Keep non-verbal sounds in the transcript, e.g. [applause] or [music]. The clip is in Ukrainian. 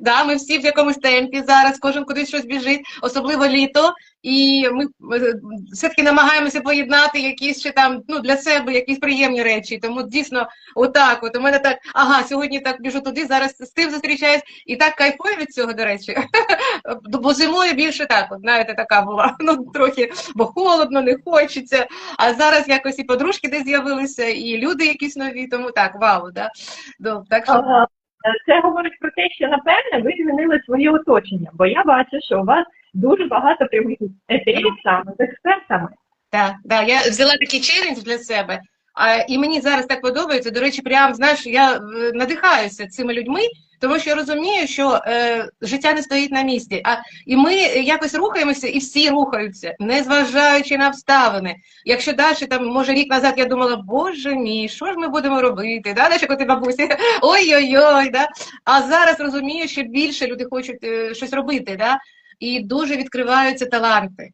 Да, ми всі в якомусь темпі зараз, кожен кудись щось біжить, особливо літо. І ми е, все-таки намагаємося поєднати якісь ще там ну для себе якісь приємні речі. Тому дійсно, отак, от у мене так, ага, сьогодні так біжу туди, зараз з тим зустрічаюсь, і так кайфую від цього, до речі. [laughs] Бо зимою більше так, от знаєте, така була. [laughs] Ну трохи, бо холодно, не хочеться. А зараз якось і подружки десь з'явилися, і люди якісь нові, тому так, вау, да. Так що Ага. Це говорить про те, що напевне ви змінили своє оточення, бо я бачу, що у вас дуже багато прямих ефірів саме з експертами. Так, да, я взяла такий челендж для себе, а, і мені зараз так подобається. До речі, прям знаєш, я е, надихаюся цими людьми, тому що я розумію, що е, життя не стоїть на місці. А і ми якось рухаємося, і всі рухаються, незважаючи на обставини. Якщо далі там, може, рік назад я думала, боже мій, що ж ми будемо робити? Да, от і бабусі, [laughs] ой-ой-ой, да. А зараз розумію, що більше люди хочуть е, щось робити, да, і дуже відкриваються таланти.